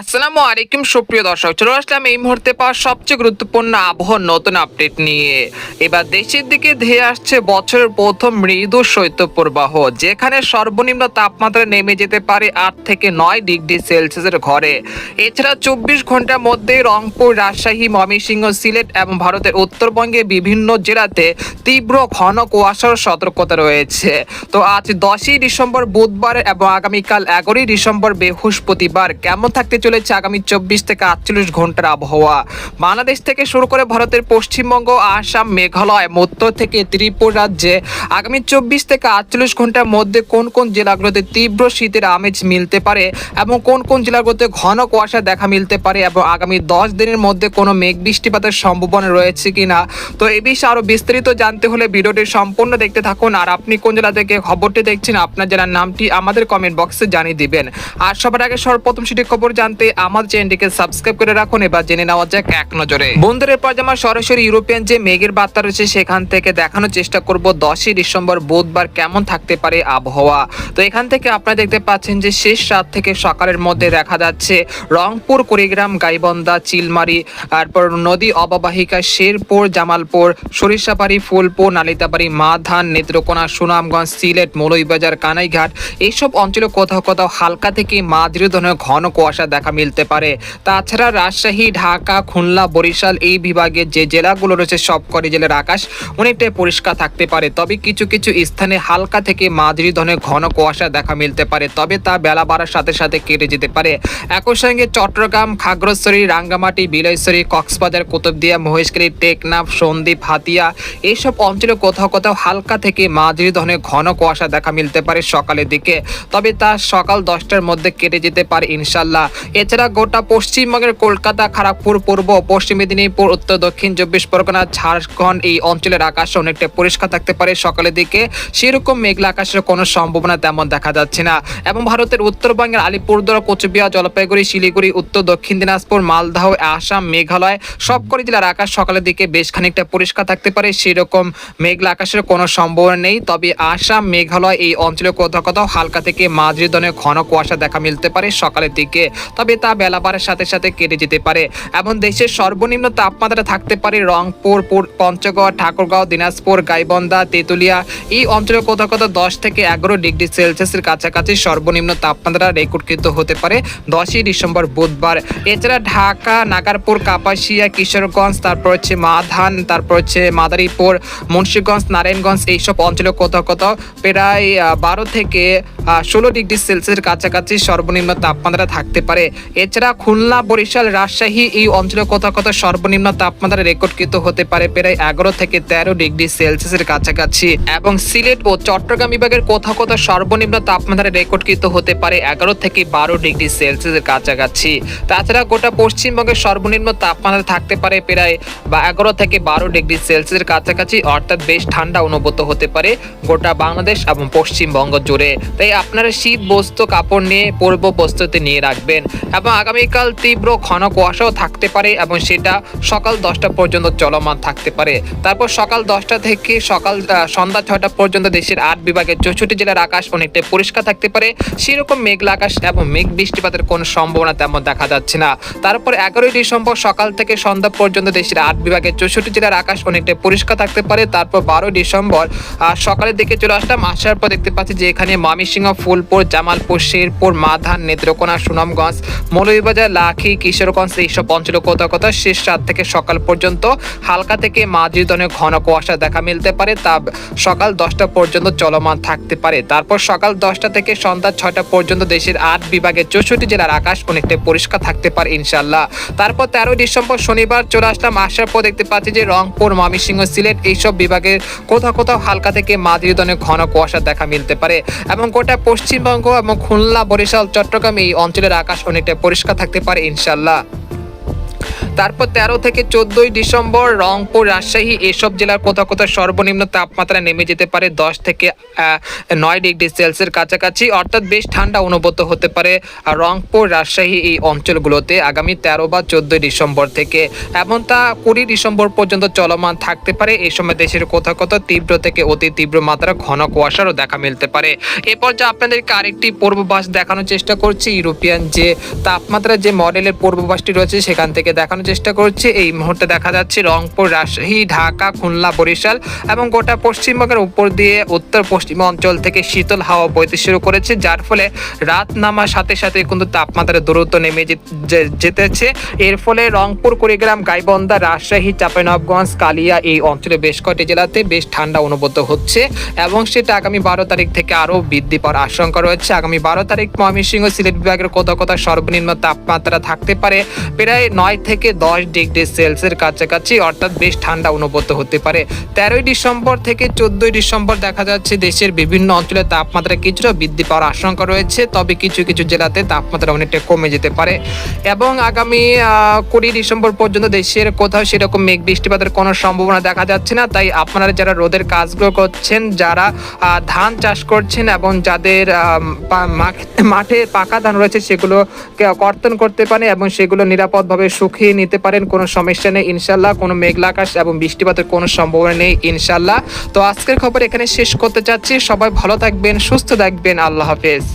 আসসালামু আলাইকুম, সুপ্রিয় দর্শক, চলে আসলাম এই মুহূর্তে পাওয়া সবচেয়ে গুরুত্বপূর্ণ আবহাওয়ার নতুন আপডেট নিয়ে। এবার দেশের দিকে ধেয়ে আসছে বছরের প্রথম মৃদু শৈত্যপ্রবাহ, যেখানে সর্বনিম্ন তাপমাত্রা নেমে যেতে পারে আট থেকে নয় ডিগ্রি সেলসিয়াসের ঘরে। এছাড়া চব্বিশ ঘণ্টার মধ্যে রংপুর, রাজশাহী, ময়মনসিংহ, সিলেট এবং ভারতের উত্তরবঙ্গে বিভিন্ন জেলাতে তীব্র ঘন কুয়াশার সতর্কতা রয়েছে। তো আজ দশই ডিসেম্বর বুধবার এবং আগামীকাল এগারোই ডিসেম্বর বৃহস্পতিবার, কেমন থাকতে চলেছে আগামী চব্বিশ থেকে আটচল্লিশ ঘণ্টার আবহাওয়া। বাংলাদেশ থেকে শুরু করে ভারতের পশ্চিমবঙ্গ, আসাম, মেঘালয়, মধ্য থেকে ত্রিপুরা রাজ্যে আগামী চব্বিশ থেকে আটচল্লিশ ঘণ্টার মধ্যে কোন কোন জেলাগুলোতে তীব্র শীতের আমেজ মিলতে পারে এবং কোন কোন জেলাগুলোতে ঘন কুয়াশা দেখা মিলতে পারে এবং আগামী দশ দিনের মধ্যে কোনো মেঘ বৃষ্টিপাতের সম্ভাবনা রয়েছে কিনা? তো এই বিষয়ে আরও বিস্তারিত জানতে হলে ভিডিওটি সম্পূর্ণ দেখতে থাকুন। আর আপনি কোন জেলা থেকে খবরটি দেখছেন, আপনার জেলার নামটি আমাদের কমেন্ট বক্সে জানিয়ে দিবেন। আর সবার আগে সর্বপ্রথম সেটি খবর জানতে আমাদের চ্যানেলটিকে সাবস্ক্রাইব করে রাখুন। এবার জেনে নেওয়া যাক এক নজরে। বন্ধুদের আমার সরাসরি ইউরোপিয়ান যে মেঘের বার্তা রয়েছে, সেখান থেকে দেখানোর চেষ্টা করব দশই ডিসেম্বর, বুধবার কেমন থাকতে পারে আবহাওয়া। তো এখান থেকে আপনারা দেখতে পাচ্ছেন যে শেষ রাত থেকে সকালের মধ্যে দেখা যাচ্ছে রংপুর, কুড়িগ্রাম, গাইবন্ধা, চিলমারি, তারপর নদী অববাহিকা, শেরপুর, জামালপুর, সরিষাবাড়ি, ফুলপুর, নালিতাবাড়ি, মাধান, নেত্রকোনা, সুনামগঞ্জ, সিলেট, মৌলভীবাজার, কানাইঘাট। এইসব অঞ্চলে কোথাও কোথাও হালকা থেকে মাঝারি ধরনের ঘন কুয়াশা দেখা মিলতে পারে। তাছাড়া রাজশাহী, ঢাকা, খুলনা, বরিশাল এই বিভাগে যে জেলাগুলো রয়েছে সবকটি জেলার আকাশ অনেকটাই পরিষ্কার থাকতে পারে। তবে কিছু কিছু স্থানে হালকা থেকে মাঝারি ধরনের ঘন কুয়াশা দেখা মিলতে পারে। তবে তা বেলা বাড়ার সাথে সাথে কেটে যেতে পারে। একই সঙ্গে চট্টগ্রাম, খাগড়াছড়ি, রাঙ্গামাটি বিলাইছড়ি কক্সবাজার, কুতুবদিয়া মহেশখালী টেকনাফ, সন্দ্বীপ, হাতিয়া এইসব অঞ্চলে কোথাও কোথাও হালকা থেকে মাঝারি ধরনের ঘন কুয়াশা দেখা মিলতে পারে সকালের দিকে। তবে তা সকাল দশটার মধ্যে কেটে যেতে পারে ইনশাল্লাহ। এছাড়া গোটা পশ্চিমবঙ্গের কলকাতা খড়গপুর পূর্ব, পশ্চিম মেদিনীপুর, উত্তর, দক্ষিণ, চব্বিশ পরগনা, ঝাড়খণ্ড এই অঞ্চলের আকাশ অনেকটা পরিষ্কার থাকতে পারে সকালের দিকে। সেরকম মেঘলা আকাশের কোনো সম্ভাবনা তেমন দেখা যাচ্ছে না। এবং ভারতের উত্তরবঙ্গের আলিপুরদুয়ার, কোচবিহার, জলপাইগুড়ি, শিলিগুড়ি, উত্তর, দক্ষিণ দিনাজপুর, মালদহ, আসাম, মেঘালয় সবকটি জেলার আকাশ সকালের দিকে বেশ খানিকটা পরিষ্কার থাকতে পারে। সেরকম মেঘলা আকাশের কোনো সম্ভাবনা নেই। তবে আসাম, মেঘালয় এই অঞ্চলে কোথাও কোথাও হালকা থেকে মাঝারি ধরনের ঘন কুয়াশা দেখা মিলতে পারে সকালের দিকে। তবে তা বেলা বাড়ার সাথে সাথে কেটে যেতে পারে। এবং দেশের সর্বনিম্ন তাপমাত্রা থাকতে পারে রংপুর পঞ্চগড়, ঠাকুরগাঁও, দিনাজপুর, গাইবন্ধা, তেঁতুলিয়া। এই অঞ্চলে কোথাও কোথাও দশ থেকে এগারো ডিগ্রি সেলসিয়াসের কাছাকাছি সর্বনিম্ন তাপমাত্রা রেকর্ডকৃত হতে পারে দশই ডিসেম্বর বুধবার। এছাড়া ঢাকা, নাগারপুর, কাপাসিয়া, কিশোরগঞ্জ, তারপর হচ্ছে মাধান, তারপর হচ্ছে মাদারীপুর, মুন্সিগঞ্জ, নারায়ণগঞ্জ, এইসব অঞ্চলে কোথাও কোথাও প্রায় বারো থেকে ষোলো ডিগ্রি সেলসিয়াসের কাছাকাছি সর্বনিম্ন তাপমাত্রা থাকতে পারে। এছাড়া খুলনা, বরিশাল, রাজশাহী এই অঞ্চলে কোথাও কোথাও সর্বনিম্ন তাপমাত্রা রেকর্ডকৃত হতে পারে প্রায় এগারো থেকে তেরো ডিগ্রি সেলসিয়াসের কাছাকাছি। এবং সিলেট ও চট্টগ্রাম বিভাগের কোথাও কোথাও সর্বনিম্ন তাপমাত্রা রেকর্ডকৃত হতে পারে এগারো থেকে বারো ডিগ্রি সেলসিয়াসের কাছাকাছি। তাছাড়া গোটা পশ্চিমবঙ্গের সর্বনিম্ন তাপমাত্রা থাকতে পারে প্রায় বা এগারো থেকে বারো ডিগ্রি সেলসিয়াসের কাছাকাছি, অর্থাৎ বেশ ঠান্ডা অনুভূত হতে পারে গোটা বাংলাদেশ এবং পশ্চিমবঙ্গ জুড়ে। তাই আপনারা শীত বস্ত্র কাপড় নিয়ে পূর্ব প্রস্তুতি নিয়ে রাখবেন এবং আগামীকাল তীব্র ঘন কুয়াশাও থাকতে পারে এবং সেটা সকাল দশটা পর্যন্ত চলমান থাকতে পারে। তারপর সকাল দশটা থেকে সকাল সন্ধ্যা ছয়টা পর্যন্ত দেশের আট বিভাগের চৌষট্টি জেলার আকাশ অনেকটাই পরিষ্কার থাকতে পারে। সেরকম মেঘলা আকাশ এবং মেঘ বৃষ্টিপাতের কোনো সম্ভাবনা তেমন দেখা যাচ্ছে না। তারপর এগারোই ডিসেম্বর সকাল থেকে সন্ধ্যা পর্যন্ত দেশের আট বিভাগের চৌষট্টি জেলার আকাশ অনেকটাই পরিষ্কার থাকতে পারে। তারপর বারোই ডিসেম্বর সকালের দিকে চলে আসলাম। আসার পর দেখতে পাচ্ছি যে এখানে ময়মনসিংহ ফুলপুর, জামালপুর, শেরপুর, মাধান, নেত্রকোনা, সুনামগঞ্জ, মৌলভীবাজার, লাখি, কিশোরগঞ্জ এইসব অঞ্চলে কোথাও কোথাও শেষ রাত থেকে সকাল পর্যন্ত হালকা থেকে মাঝারি ধরনের ঘন কুয়াশা দেখা মিলতে পারে। তা সকাল দশটা পর্যন্ত চলমান থাকতে পারে। তারপর সকাল দশটা থেকে সন্ধ্যা ছয়টা পর্যন্ত দেশের আট বিভাগের চৌষট্টি জেলার আকাশ অনেকটাই পরিষ্কার থাকতে পারে ইনশাল্লাহ তারপর তেরোই ডিসেম্বর শনিবার চলে আসলাম। আসার পর দেখতে পাচ্ছি যে রংপুর, ময়মনসিংহ, সিলেট এইসব বিভাগের কোথাও কোথাও হালকা থেকে মাঝারি ধরনের ঘন কুয়াশা দেখা মিলতে পারে। এবং গোটা পশ্চিমবঙ্গ এবং খুলনা বরিশাল চট্টগ্রাম এই অঞ্চলের আকাশ অনেকটা পরিষ্কার থাকতে পারে ইনশাল্লাহ তারপর তেরো থেকে চোদ্দই ডিসেম্বর রংপুর, রাজশাহী এসব জেলার কোথাও কোথাও সর্বনিম্ন তাপমাত্রা নেমে যেতে পারে দশ থেকে নয় ডিগ্রি সেলসিয়াসের কাছাকাছি। অর্থাৎ বেশ ঠান্ডা অনুভূত হতে পারে রংপুর, রাজশাহী এই অঞ্চলগুলোতে আগামী তেরো বা চোদ্দই ডিসেম্বর থেকে। এবং তা কুড়ি ডিসেম্বর পর্যন্ত চলমান থাকতে পারে। এই সময় দেশের কোথাও কোথাও তীব্র থেকে অতি তীব্র মাত্রা ঘন কুয়াশারও দেখা মিলতে পারে। এরপর যে আপনাদেরকে আরেকটি পূর্বাভাস দেখানোর চেষ্টা করছি। ইউরোপিয়ান যে তাপমাত্রা, যে মডেলের পূর্বাভাসটি রয়েছে, সেখান থেকে দেখানোর চেষ্টা করছে। এই মুহূর্তে দেখা যাচ্ছে রংপুর, রাজশাহী, ঢাকা, খুলনা, বরিশাল এবং গোটা পশ্চিমবঙ্গের উপর দিয়ে উত্তর পশ্চিম অঞ্চল থেকে শীতল হাওয়া বইতে শুরু করেছে, যার ফলে রাত নামার সাথে সাথে কিন্তু তাপমাত্রা দূরত্ব নেমে যেতেছে। এর ফলে রংপুর, কুড়িগ্রাম, গাইবন্ধা, রাজশাহী, চাঁপাইনবাবগঞ্জ, কালিয়া এই অঞ্চলে বেশ কয়েকটি জেলাতে বেশ ঠান্ডা অনুভূত হচ্ছে এবং সেটা আগামী বারো তারিখ থেকে আরও বৃদ্ধি পাওয়ার আশঙ্কা রয়েছে। আগামী বারো তারিখ ময়মনসিংহ, সিলেট বিভাগের কোথাও কোথাও সর্বনিম্ন তাপমাত্রা থাকতে পারে। প্রায় নয় থেকে দশ ডিগ্রি সেলসিয়াসের কাছাকাছি, অর্থাৎ বেশ ঠান্ডা অনুভূত হতে পারে। তেরোই ডিসেম্বর থেকে চোদ্দই ডিসেম্বর দেখা যাচ্ছে দেশের বিভিন্ন অঞ্চলে তাপমাত্রা কিছুটা বৃদ্ধি পাওয়ার আশঙ্কা রয়েছে, তবে কিছু কিছু জেলাতে তাপমাত্রা অনেকটা কমে যেতে পারে। এবং আগামী কুড়ি ডিসেম্বর পর্যন্ত দেশের কোথাও সেরকম মেঘ বৃষ্টিপাতের কোনো সম্ভাবনা দেখা যাচ্ছে না। তাই আপনারা যারা রোদের কাজগুলো করছেন, যারা ধান চাষ করছেন এবং যাদের মাঠে পাকা ধান রয়েছে সেগুলো কর্তন করতে পারে এবং সেগুলো নিরাপদভাবে শুকিয়ে নিতে পারেন, কোনো সমস্যা নেই, ইনশাল্লাহ। কোনো মেঘলা আকাশ এবং বৃষ্টিপাতের কোনো সম্ভাবনা নেই, ইনশাল্লাহ। তো আজকের খবর এখানে শেষ করতে চাচ্ছি। সবাই ভালো থাকবেন, সুস্থ থাকবেন। আল্লাহ হাফেজ।